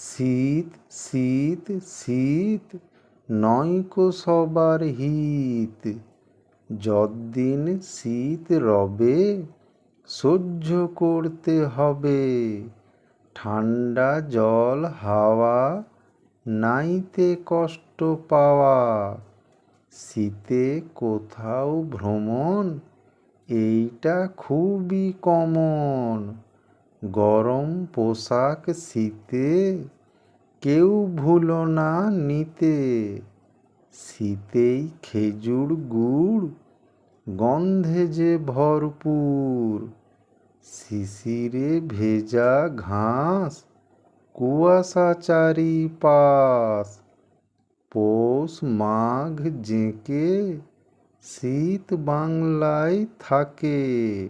শীত শীত শীত নয়কো সবার হিত। যদ্দিন শীত রবে, সহ্য করতে হবে। ঠান্ডা জল, হাওয়া, নাইতে কষ্ট পাওয়া। শীতে কোথাও ভ্রমণ, এইটা খুবই কমন। গরম পোশাক শীতে কেউ ভুলো না নিতে। শীতেই খেজুর গুড়, গন্ধে যে ভরপুর। শিশিরে ভেজা ঘাস, কুয়াশা চারিপাশ। পৌষ মাঘ জেঁকে শীত বাংলায় থাকে।